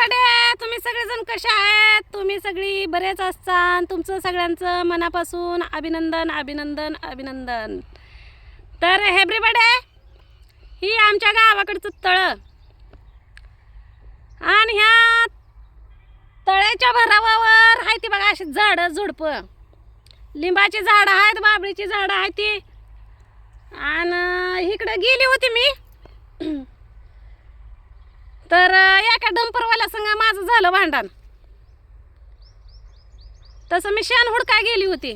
Everybody तुम्ही सगळेजण कसे आहेत? तुम्ही सगळी बरेच असतान तुमचं सगळ्यांचं मनापासून अभिनंदन अभिनंदन अभिनंदन. तर हेब्री बडे ही आमच्या गावाकडचं तळं. आणि ह्या तळ्याच्या भरावावर आहे ती बघा अशी झाडं झुडपं. लिंबाची झाडं आहेत बाबळीची झाडं आहेत ती. आणि इकडं गेली होती मी. तर एका डंपरवाल्या संग माझं झालं भांडण. तसं मी शान हुडकाय गेली होती?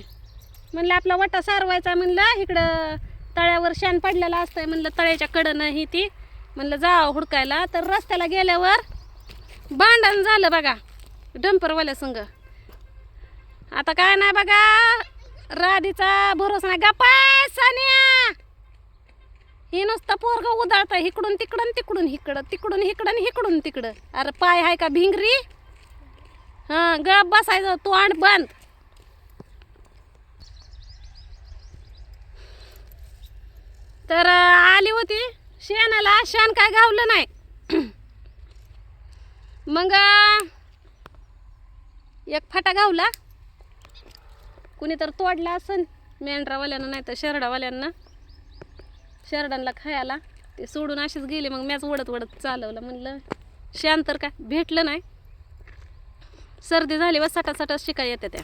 म्हणलं आपला वटा सारवायचा म्हणलं इकडं तळ्यावर शान पडलेला असतंय म्हणलं तळ्याच्या कडनं ही ती. म्हणलं जावं हुडकायला. तर रस्त्याला गेल्यावर भांडण झालं बघा डंपरवाल्या संग. आता काय नाही बघा राधीचा भरोसा नाही. गप्पा सानिया! ही नुसतं पोरग उदाळतं इकडून तिकडून तिकडून इकडं तिकडून इकडं आणि इकडून तिकडं. अरे पाय आहे का भिंगरी? हां गप बसायचं तोंड बंद. तर आली होती शेणाला. शेण काय गावलं नाही. मग एक फाटा गावला. कुणी तर तोडला असन मेंढरावाल्यानं नाही तर शेरडावाल्यांना. शेरडांना खायला ते सोडून असेच गेले मग मॅच ओढत ओढत चालवलं. म्हणलं शांत तर काय भेटलं नाही. सर्दी झाली व सटा सटा शिकाय येत्या त्या.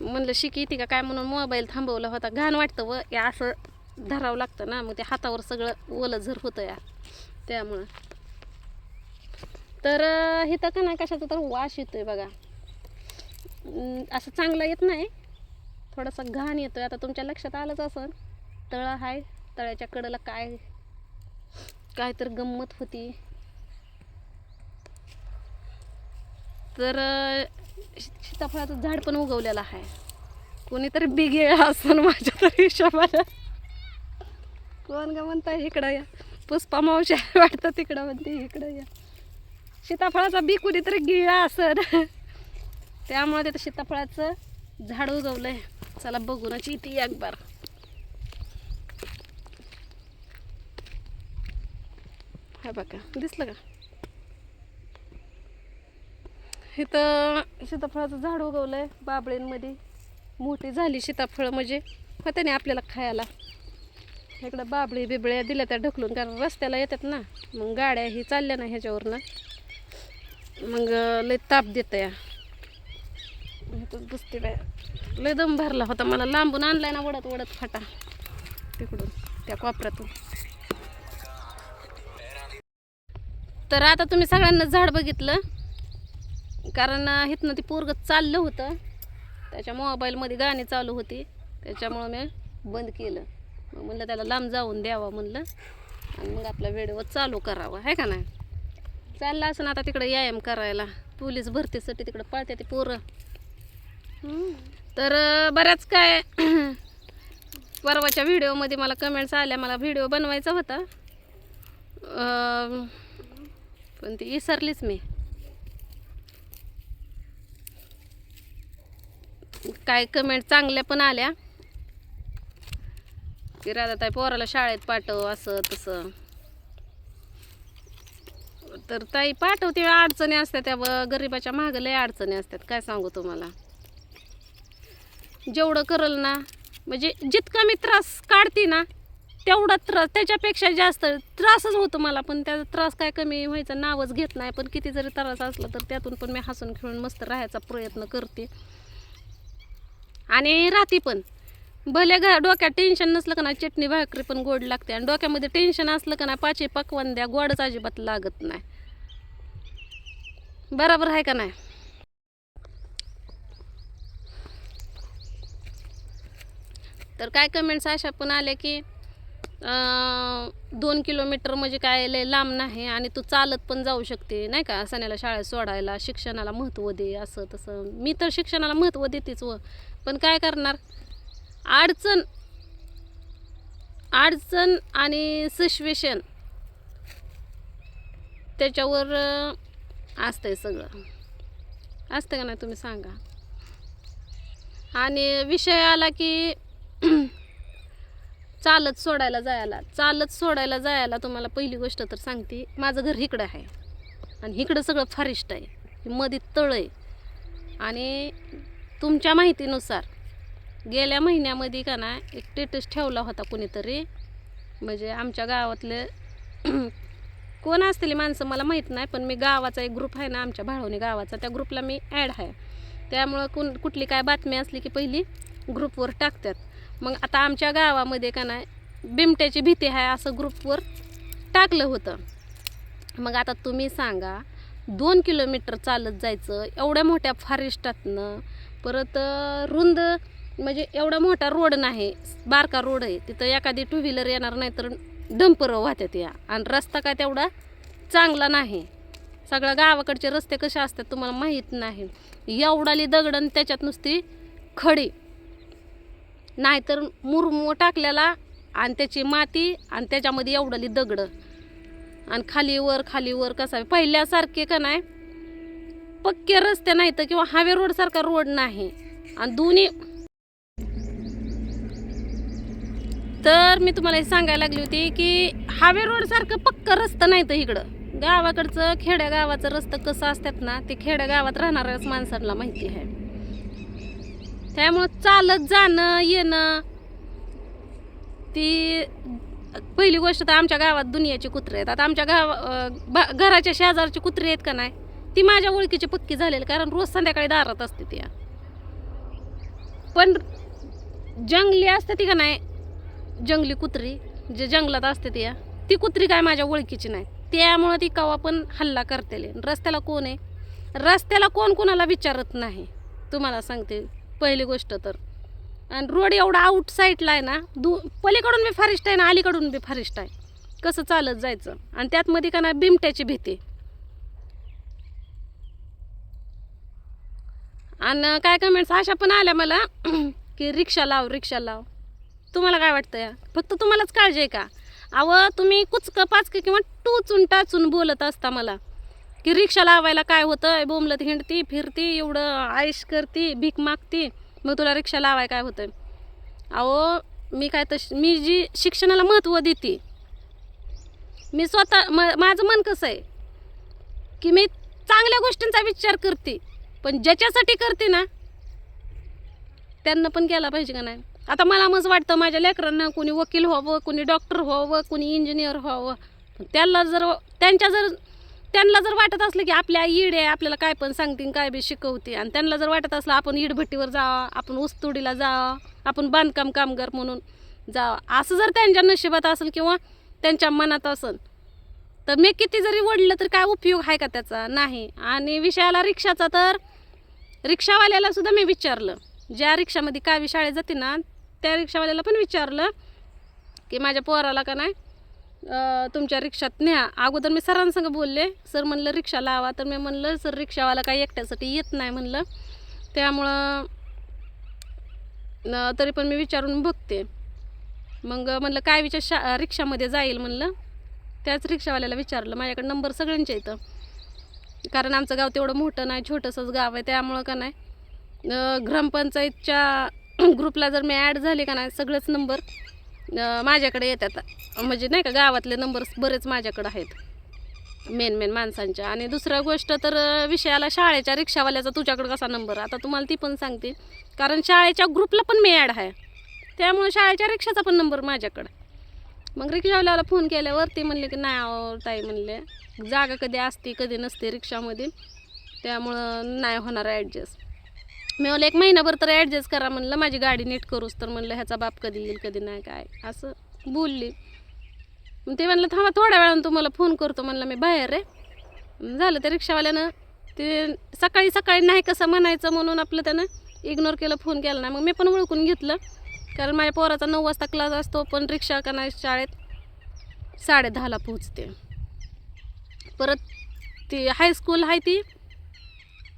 म्हणलं शिकी येते का काय? म्हणून मोबाईल थांबवला होता. घाण वाटतं व या असं धरावं लागतं ना मग ते हातावर सगळं ओलं झर होतं या त्यामुळं. तर हिथं का नाही कशाचा तर वास येतोय बघा. असं चांगलं येत नाही. थोडासा घाण येतोय. आता तुमच्या लक्षात आलंच असं तळं आहे तळ्याच्या कडेला काय काय तर गंमत होती. तर सीताफळाचं झाड पण उगवलेलं आहे. कोणीतरी बिगे असं माझ्या तरी हिशोबाला कोण का म्हणताय इकडं या. पुष्पा मावशी वाटतं तिकडं म्हणते इकडं या. सीताफळाचा बी कुणीतरी गिळा असं त्यामुळे तिथं सीताफळाचं झाड उगवलंय. चला बघूनच इथे एक बार हा बघा दिसलं का? इथं सीताफळाचं झाड उगवलंय बाबळेंमध्ये. मोठी झाली सीताफळं म्हणजे. होते ना आपल्याला खायला. इकडं बाबळी बिबळ्या दिल्या त्या ढकलून कारण रस्त्याला येतात ना. मग गाड्या ही चालल्या ना ह्याच्यावरनं. मग लय ताप देत या दुसती बसते बाय लय दम भरला होता मला. लांबून आणलाय ना वडत वडत फाटा. तिकडून त्या कोपऱ्यातून. तर आता तुम्ही सगळ्यांना झाड बघितलं. कारण इथनं ती पोरग चाललं होतं. त्याच्या मोबाईलमध्ये गाणी चालू होती. त्याच्यामुळं मी बंद केलं. मग म्हणलं त्याला लांब जाऊन द्यावा म्हणलं. आणि मग आपला व्हिडिओ चालू करावा. आहे का नाही? चालला असं आता तिकडे व्यायाम करायला. पोलीस भरतीसाठी तिकडं पळते ते पोरं. तर बऱ्याच काय परवाच्या व्हिडिओमध्ये मला कमेंट्स आल्या. मला व्हिडिओ बनवायचा होता. पण ती विसरलीच मी. काय कमेंट चांगल्या पण आल्या. की राधाताई पोराला शाळेत पाठव असं तसं. तर ताई पाठवते अडचणी असतात त्या ब- गरिबाच्या मागं लय अडचणी असतात. काय सांगू तुम्हाला? जेवढं करल ना म्हणजे जितका मी त्रास काढते ना तेवढा त्रास त्याच्यापेक्षा जास्त त्रासच होतो मला पण त्याचा त्रास काय कमी व्हायचं नावच घेत नाही. पण किती जरी त्रास असला तर त्यातून पण मी हसून खेळून मस्त राहायचा प्रयत्न करते. आणि राहते पण. भले घा डोक्यात टेन्शन नसलं का नाही चटणी भाकरी पण गोड लागते. आणि डोक्यामध्ये टेन्शन असलं का नाही पाचही पकवान द्या गोडच अजिबात लागत नाही. बरोबर आहे का नाही? तर काय कमेंट्स अशा पण आल्या की दोन किलोमीटर म्हणजे काय लय लांब नाही आणि तू चालत पण जाऊ शकते नाही का? सण्याला शाळेत सोडायला शिक्षणाला महत्त्व दे असं तसं. मी तर शिक्षणाला महत्त्व देतेच व. पण काय करणार? अडचण अडचण आणि सिच्युएशन त्याच्यावर असतंय सगळं. असतं का नाही तुम्ही सांगा? आणि विषय आला की चालत सोडायला जायला चालत सोडायला जायला तुम्हाला पहिली गोष्ट तर सांगते माझं घर इकडं आहे. आणि इकडं सगळं फारिस्ट आहे. मध्ये तळ आहे. आणि तुमच्या माहितीनुसार गेल्या महिन्यामध्ये का ना एक टेटस ठेवला होता कोणीतरी. म्हणजे आमच्या गावातले कोण असलेली माणसं मला माहीत नाही पण मी गावाचा एक ग्रुप आहे ना आमच्या भाळवणी गावाचा त्या ग्रुपला मी ॲड आहे. त्यामुळं कुण कुठली काय बातमी असली की पहिली ग्रुपवर टाकतात. मग आता आमच्या गावामध्ये का नाही बिमट्याची भीती आहे असं ग्रुपवर टाकलं होतं. मग आता तुम्ही सांगा दोन किलोमीटर चालत जायचं एवढ्या मोठ्या फॉरेस्टातनं परत रुंद म्हणजे एवढा मोठा रोड नाही बारका रोड आहे तिथं एखादी टू व्हीलर येणार नाही तर डंपर वाहतात या. आणि रस्ता काय तेवढा चांगला नाही. सगळ्या गावाकडचे रस्ते कसे असतात तुम्हाला माहीत नाही. एवढाली दगडन त्याच्यात नुसती खडी. नाहीतर मुरमो टाकलेला आणि त्याची माती आणि त्याच्यामध्ये एवढली दगडं. आणि खाली वर खाली वर पहिल्यासारखे का नाही पक्के रस्ते नाही तर किंवा हावे रोडसारखा रोड नाही. आणि दोन्ही तर मी तुम्हाला हे सांगायला लागली होती की हावे रोडसारखं पक्क रस्तं नाही तर इकडं. गावाकडचं खेड्या गावाचं रस्तं कसं असतात ना ते खेड्या गावात राहणाऱ्याच माणसांना माहिती आहे. त्यामुळं चालत जाणं येणं. ती पहिली गोष्ट तर आमच्या गावात दुनियाची कुत्रे आहेत. आता आमच्या गाव घराच्या शेजारची कुत्रे आहेत का नाही ती माझ्या ओळखीची पक्की झालेली कारण रोज संध्याकाळी दारात असते ती. पण जंगली असते ती का नाही? जंगली कुत्री जे जंगलात असते ती ती कुत्री काय माझ्या ओळखीची नाही. त्यामुळं ती कवा पण हल्ला करतेले. रस्त्याला कोण आहे? रस्त्याला कोण कोणाला विचारत नाही? तुम्हाला सांगते. पहिली गोष्ट तर. आणि रोड एवढा आउट साईडला आहे ना दू पलीकडून बी फारिस्ट आहे ना अलीकडून बी फारिस्ट आहे. कसं चालत जायचं? आणि त्यातमध्ये का ना बिमट्याची भीती. आणि काय कमेंट्स अशा पण आल्या मला की रिक्षा लाव रिक्षा लाव. तुम्हाला काय वाटतं या? फक्त तुम्हालाच काळजी आहे का? अहो तुम्ही कुचकं पाचकं किंवा टोचून टाचून बोलत असता मला. की रिक्षा लावायला काय होतं? बोमलत हिंडती फिरती एवढं आयश करती भीक मागती मग तुला रिक्षा लावाय काय होतं अहो मी काय तशी मी जी शिक्षणाला महत्त्व देते मी स्वतः म माझं मन कसं आहे? की मी चांगल्या गोष्टींचा विचार करते पण ज्याच्यासाठी करते ना त्यांना पण केला पाहिजे का नाही? आता मला मग वाटतं माझ्या लेकरांना कोणी वकील व्हावं कोणी डॉक्टर व्हावं कोणी इंजिनियर व्हावं. पण त्याला जर त्यांच्या जर त्यांना जर वाटत असलं की आपल्या ईड आहे आपल्याला काय पण सांगतील काय बी शिकवते. आणि त्यांना जर वाटत असलं आपण ईडभट्टीवर जावा आपण ऊसतोडीला जावा आपण बांधकाम कामगार म्हणून जावा. असं जर त्यांच्या नशिबात असेल किंवा त्यांच्या मनात असेल तर मी किती जरी वडलं तर काय उपयोग आहे का त्याचा? नाही. आणि विषयाला रिक्षाचा तर रिक्षावाल्याला सुद्धा मी विचारलं. ज्या रिक्षामध्ये कावी शाळेत जाते ना त्या रिक्षावाल्याला पण विचारलं की माझ्या पोराला का नाही तुमच्या रिक्षात न्या. अगोदर मी सरांसंग बोलले. सर म्हणलं रिक्षा लावा. तर मी म्हणलं सर रिक्षावाला काही एकट्यासाठी येत नाही म्हणलं. त्यामुळं न- तरी पण मी विचारून बघते. मग म्हणलं काय विचार शा रिक्षामध्ये जाईल म्हणलं. त्याच रिक्षावाल्याला विचारलं माझ्याकडे नंबर सगळ्यांच्या इथं कारण आमचं गाव तेवढं मोठं नाही छोटंसंच गाव आहे त्यामुळं का नाही. ग्रामपंचायतच्या ग्रुपला जर मी ॲड झाले का नाही सगळेच नंबर. माझ्याकडे येतात. म्हणजे नाही का गावातले नंबर्स बरेच माझ्याकडे आहेत. मेन मेन माणसांच्या. आणि दुसरा गोष्ट तर विषयाला शाळेच्या रिक्षावाल्याचा तुझ्याकडं कसा नंबर आता तुम्हाला ती पण सांगते. कारण शाळेच्या ग्रुपला पण मी ॲड आहे. त्यामुळे शाळेच्या रिक्षाचा पण नंबर माझ्याकडं. मग रिक्षावाल्याला फोन केल्यावर ते म्हणले की नाही ताई म्हणले. जागा कधी असते कधी नसते रिक्षामध्ये. त्यामुळं नाही होणार ॲडजस्ट मी म्हणलं एक महिनाभर तर ॲडजस्ट करा म्हणलं माझी गाडी नीट करूच तर म्हणलं ह्याचा बाप कधी येईल कधी नाही काय? असं बोलली. मग ते म्हणलं थांबा थोड्या वेळानं तुम्हाला फोन करतो म्हणलं मी बाहेर रे. झालं ते रिक्षावाल्यानं ते सकाळी सकाळी नाही कसं म्हणायचं म्हणून आपलं त्यानं इग्नोर केलं फोन केला नाही. मग मी पण ओळखून घेतलं कारण माझ्या पोराचा नऊ वाजता क्लास असतो पण रिक्षा का नाही शाळेत साडे दहाला पोहोचते. परत ती हायस्कूल आहे ती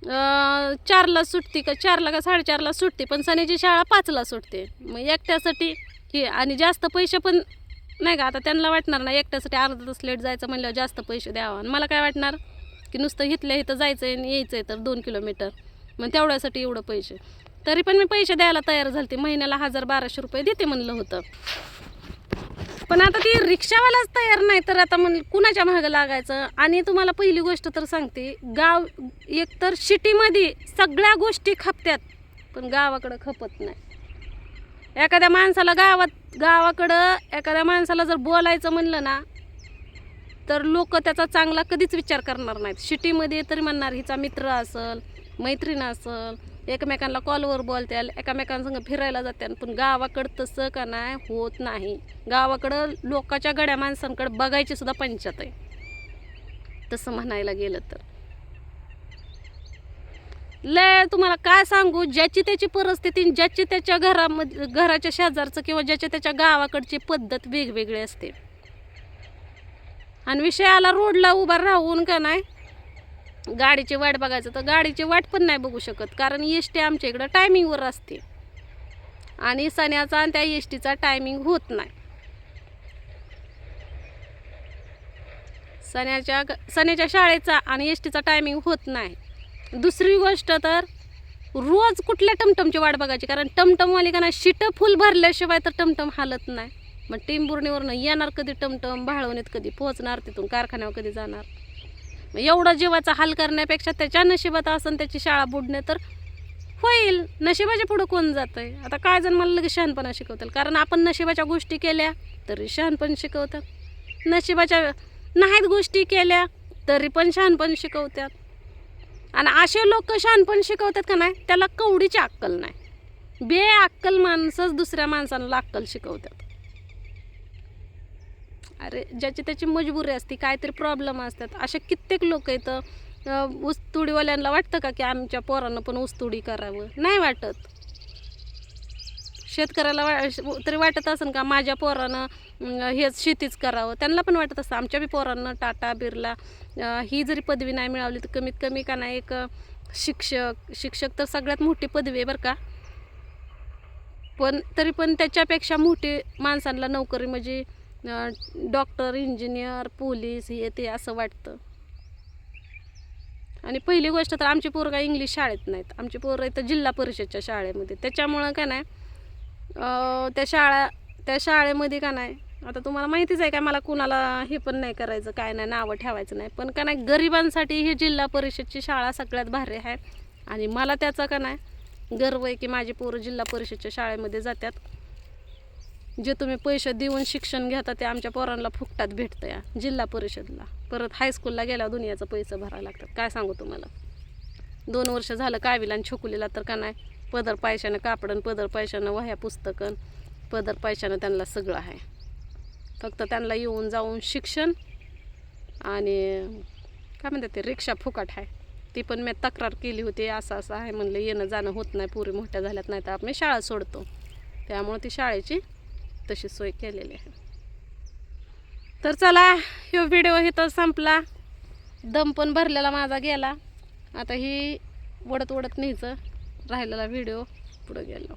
चारला सुटते का चारला का साडेचारला सुटते पण सनीची शाळा पाचला सुटते. मग एकट्यासाठी हे आणि जास्त पैसे पण नाही का आता त्यांना वाटणार ना एकट्यासाठी अर्धा तास लेट जायचं म्हणल्यावर जास्त पैसे द्यावं. आणि मला काय वाटणार की नुसतं हिथल्या इथं जायचं आहे आणि यायचं आहे तर दोन किलोमीटर मग तेवढ्यासाठी एवढं पैसे. तरी पण मी पैसे द्यायला तयार झाले महिन्याला हजार बाराशे रुपये देते म्हणलं होतं. पण आता ती रिक्षावालाच तयार नाही तर आता म्हण कुणाच्या मागं लागायचं? आणि तुम्हाला पहिली गोष्ट तर सांगते गाव एकतर सिटीमध्ये सगळ्या गोष्टी खपत्यात पण गावाकडं खपत नाही. एखाद्या माणसाला गावात गावाकडं एखाद्या माणसाला जर बोलायचं म्हणलं ना तर लोक त्याचा चांगला कधीच विचार करणार नाहीत. सिटीमध्ये तरी म्हणणार हिचा मित्र असल मैत्रीण असल एकमेकांना कॉलवर बोलत्याल एकामेकांसंग फिरायला जात्याल पण गावाकडं तसं का नाही होत नाही. गावाकडं लोकाच्या गड्या माणसांकडे बघायची सुद्धा पंचायत आहे. तसं म्हणायला गेलं तर. लय तुम्हाला काय सांगू? ज्याची त्याची परिस्थिती ज्याची त्याच्या घरामध्ये घराच्या शेजारचं किंवा ज्याच्या त्याच्या गावाकडची पद्धत वेगवेगळी असते. आणि विषय आला रोडला उभा राहून का नाही गाडीची वाट बघायचं तर गाडीची वाट पण नाही बघू शकत कारण एस टी आमच्या इकडं टायमिंगवर असते. आणि सण्याचा आणि त्या एस टीचा टायमिंग होत नाही. सण्याच्या सण्याच्या शाळेचा आणि एस टीचा टायमिंग होत नाही. दुसरी गोष्ट तर रोज कुठल्या टमटमची वाट बघायची कारण टमटमवाली का नाही शिटं फुल भरल्याशिवाय तर टमटम हालत नाही. मग टिंबुर्णीवरनं येणार कधी टमटम भाळवणीत कधी पोहोचणार तिथून कारखान्यावर कधी जाणार? एवढा जीवाचा हाल करण्यापेक्षा त्याच्या नशिबात असन त्याची शाळा बुडणे तर होईल. नशिबाच्या पुढं कोण जातंय? आता काय जण मला लगेच शहाणपणा शिकवतील? कारण आपण नशिबाच्या गोष्टी केल्या तरी शहाणपण शिकवतात. नशिबाच्या नाहीत गोष्टी केल्या तरी पण शहाणपण शिकवतात. आणि असे लोक शहाणपण शिकवतात का नाही? त्याला कवडीची अक्कल नाही. बे अक्कल माणसंच दुसऱ्या माणसाला अक्कल शिकवतात. अरे ज्याची त्याची मजबुरी असते काहीतरी प्रॉब्लेम असतात. असे कित्येक लोक इथं ऊसतुडीवाल्यांना वाटतं का की आमच्या पोरांना पण ऊसतुडी करावं? नाही वाटत. शेतकऱ्याला वा तरी वाटत असेल का माझ्या पोरानं हेच शेतीच करावं? त्यांना पण वाटत असतं आमच्या बी पोरांना टाटा बिर्ला ही जरी पदवी नाही मिळवली तर कमीत कमी का नाही एक शिक्षक शिक्षक तर सगळ्यात मोठी पदवी आहे बरं का. पण तरी पण त्याच्यापेक्षा मोठी माणसांना नोकरी म्हणजे डॉक्टर इंजिनियर पोलीस हे ते असं वाटतं. आणि पहिली गोष्ट तर आमची पोरं काय इंग्लिश शाळेत नाहीत. आमची पोरं इथं जिल्हा परिषदच्या शाळेमध्ये. त्याच्यामुळं का नाही त्या शाळा त्या शाळेमध्ये का नाही आता तुम्हाला माहितीच आहे का मला कुणाला हे पण नाही करायचं काय नाही नावं ठेवायचं नाही. पण का नाही गरिबांसाठी ही जिल्हा परिषदची शाळा सगळ्यात भारी आहे. आणि मला त्याचा का नाही गर्व आहे की माझी पोरं जिल्हा परिषदच्या शाळेमध्ये जातात. जे तुम्ही पैसे देऊन शिक्षण घेता ते आमच्या पोरांना फुकटात भेटतं या जिल्हा परिषदला. परत हायस्कूलला गेला दुनियाचं पैसे भरावं लागतात. काय सांगू तुम्हाला? दोन वर्ष झालं कावीला आणि छोकुलीला तर का नाही? पदर पैशानं कापडन पदर पैशानं वह्या पुस्तकन पदर पैशानं त्यांना सगळं आहे. फक्त त्यांना येऊन जाऊन शिक्षण आणि काय म्हणतात ते रिक्षा फुकट आहे. ती पण मी तक्रार केली होती असं असं आहे म्हणलं येणं जाणं होत नाही पुरी मोठ्या झाल्यात नाही तर आम्ही शाळा सोडतो. त्यामुळे ती शाळेची तशी सोय केलेली आहे. तर चला ह्यो व्हिडिओ इथं संपला. दम पण भरलेला माझा गेला. आता ही वडत वडत न्यायचं राहिलेला व्हिडिओ पुढं गेलो.